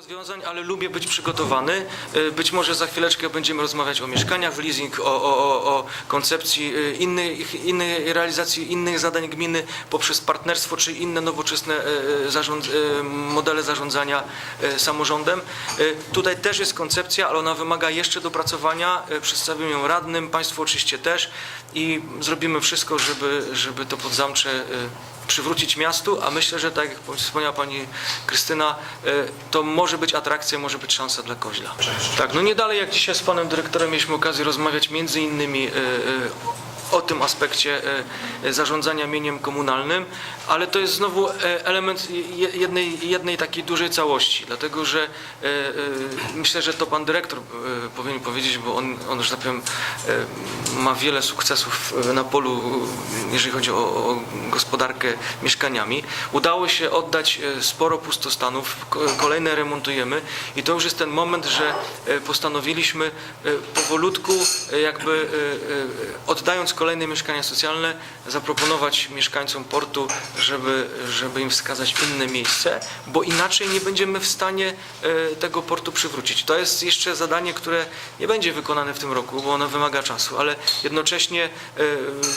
rozwiązań, ale lubię być przygotowany. Y, Być może za chwileczkę będziemy rozmawiać o mieszkaniach w leasing, o, o, o, o koncepcji y, innych, innej realizacji innych zadań gminy poprzez partnerstwo czy inne nowoczesne y, zarząd, modele zarządzania samorządem. Tutaj też jest koncepcja, ale ona wymaga jeszcze dopracowania. Przedstawimy ją radnym, Państwu oczywiście też i zrobimy wszystko, żeby, żeby to podzamcze przywrócić miastu, a myślę, że tak jak wspomniała Pani Krystyna, e, to może być atrakcja, może być szansa dla Koźla. Tak, no nie dalej jak dzisiaj z Panem Dyrektorem mieliśmy okazję rozmawiać między innymi e, e, o tym aspekcie e, zarządzania mieniem komunalnym, ale to jest znowu e, element je- jednej, jednej takiej dużej całości, dlatego że e, e, myślę, że to Pan Dyrektor e, powinien powiedzieć, bo on, on że tak powiem, e, ma wiele sukcesów e, na polu, e, jeżeli chodzi o, o gospodarkę mieszkaniami. Udało się oddać e, sporo pustostanów, ko- kolejne remontujemy i to już jest ten moment, że e, postanowiliśmy e, powolutku e, jakby e, e, oddając kolejne mieszkania socjalne zaproponować mieszkańcom portu, żeby, żeby im wskazać inne miejsce, bo inaczej nie będziemy w stanie e, tego portu przywrócić. To jest jeszcze zadanie, które nie będzie wykonane w tym roku, bo ono wymaga czasu, ale jednocześnie e,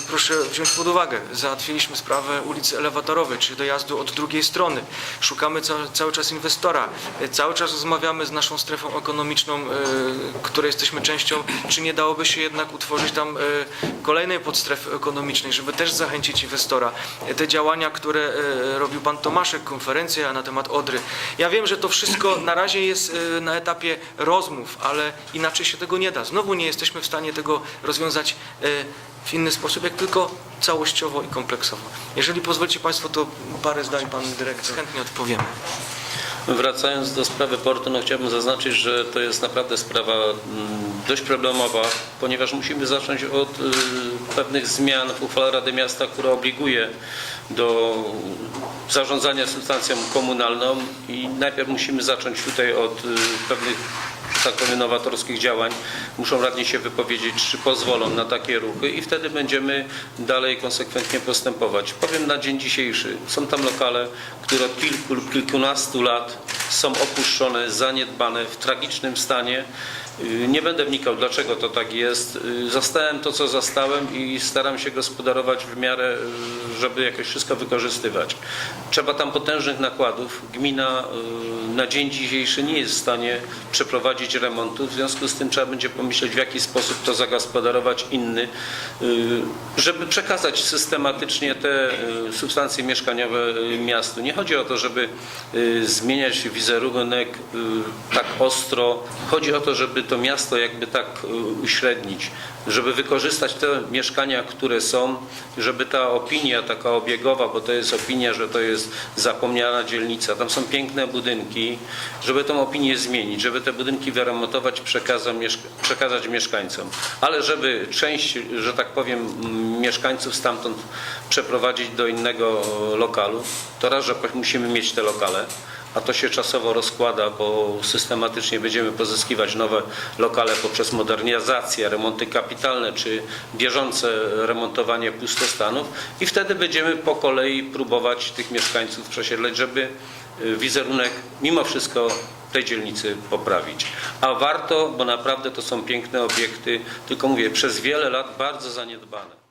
proszę wziąć pod uwagę, załatwiliśmy sprawę ulicy Elewatorowej, czyli dojazdu od drugiej strony. Szukamy ca- cały czas inwestora, E, cały czas rozmawiamy z naszą strefą ekonomiczną, której jesteśmy częścią, czy nie dałoby się jednak utworzyć tam e, kolejnej podstrefy ekonomicznej, żeby też zachęcić inwestora. Te działania, które e, robił pan Tomaszek, konferencja na temat Odry. Ja wiem, że to wszystko na razie jest e, na etapie rozmów, ale inaczej się tego nie da. Znowu nie jesteśmy w stanie tego rozwiązać e, w inny sposób, jak tylko całościowo i kompleksowo. Jeżeli pozwolicie Państwo, to parę zdań Pan Dyrektor chętnie odpowiemy. Wracając do sprawy portu, no chciałbym zaznaczyć, że to jest naprawdę sprawa mm, dość problemowa, ponieważ musimy zacząć od y, pewnych zmian w uchwale Rady Miasta, która obliguje do zarządzania substancją komunalną i najpierw musimy zacząć tutaj od y, pewnych tak powiem, nowatorskich działań. Muszą radni się wypowiedzieć, czy pozwolą na takie ruchy i wtedy będziemy dalej konsekwentnie postępować. Powiem na dzień dzisiejszy, są tam lokale, które od kilku lub kilkunastu lat są opuszczone, zaniedbane, w tragicznym stanie. Y, Nie będę wnikał, dlaczego to tak jest. Y, Zastałem to, co zastałem i staram się gospodarować w miarę, y, żeby jakoś wszystko wykorzystywać. Trzeba tam potężnych nakładów. Gmina na dzień dzisiejszy nie jest w stanie przeprowadzić remontu, w związku z tym trzeba będzie pomyśleć, w jaki sposób to zagospodarować inny, żeby przekazać systematycznie te substancje mieszkaniowe miastu. Nie chodzi o to, żeby zmieniać wizerunek tak ostro. Chodzi o to, żeby to miasto jakby tak y, uśrednić, żeby wykorzystać te mieszkania, które są, żeby ta opinia taka obiegowa, bo to jest opinia, że to jest zapomniana dzielnica, tam są piękne budynki, żeby tą opinię zmienić, żeby te budynki wyremontować, przekazać, mieszkańcom. Ale żeby część, że tak powiem, mieszkańców stamtąd przeprowadzić do innego lokalu, to raz, że musimy mieć te lokale, a to się czasowo rozkłada, bo systematycznie będziemy pozyskiwać nowe lokale poprzez modernizację, remonty kapitalne czy bieżące remontowanie pustostanów i wtedy będziemy po kolei próbować tych mieszkańców przesiedlać, żeby y, wizerunek mimo wszystko tej dzielnicy poprawić. A warto, bo naprawdę to są piękne obiekty, tylko mówię, przez wiele lat bardzo zaniedbane.